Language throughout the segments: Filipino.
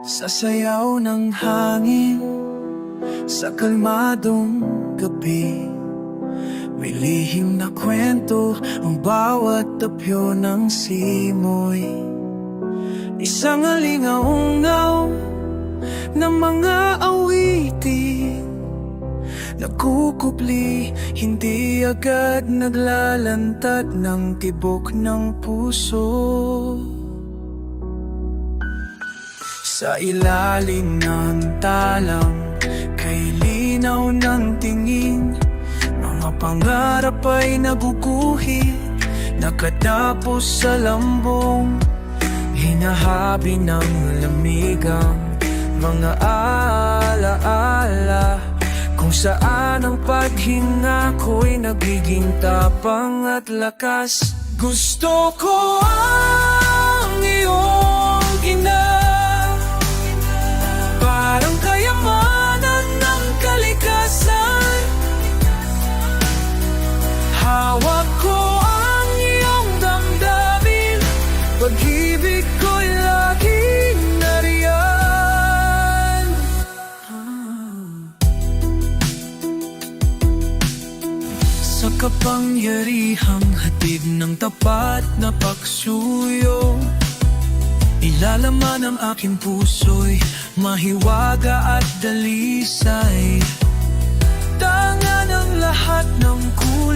Sa sayaw ng hangin Sa kalmadong gabi May na kwento Ang bawat tapyo ng simoy. Isang alingaungaw Na mga awitin Nagkukupli, hindi agad naglalantad ng tibok ng puso Sa ilalim ng talang, kay linaw ng tingin. Mga pangarap ay naguguhit, nakatapos sa lambong. Hinahabi ng lamigang mga alaala. Kung saan ang paghinga ko'y nagiging tapang at lakas. Gusto ko ang Sa kapangyarihang hatid ng tapat na pagsuyo Ilalaman ang aking puso'y mahiwaga at dalisay. Tanga ng lahat ng kulay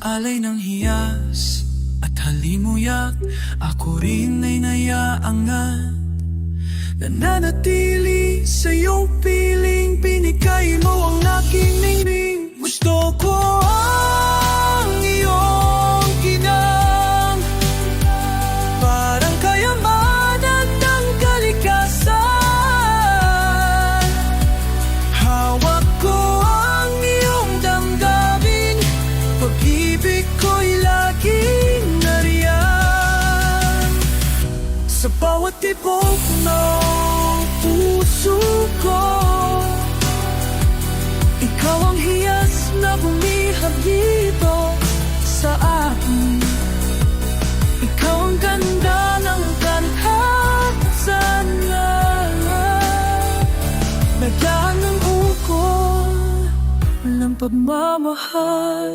alay ng hiyas at halimuyak Ako rin ay nayaangat. Nananatili sa iyong piling Pinigay mo ang aking Sa bawat tibok ng puso ko Ikaw ang hiyas na bumihag dito sa akin. Ikaw ang ganda ng kanhasan Nagyan ng ukol Walang pagmamahal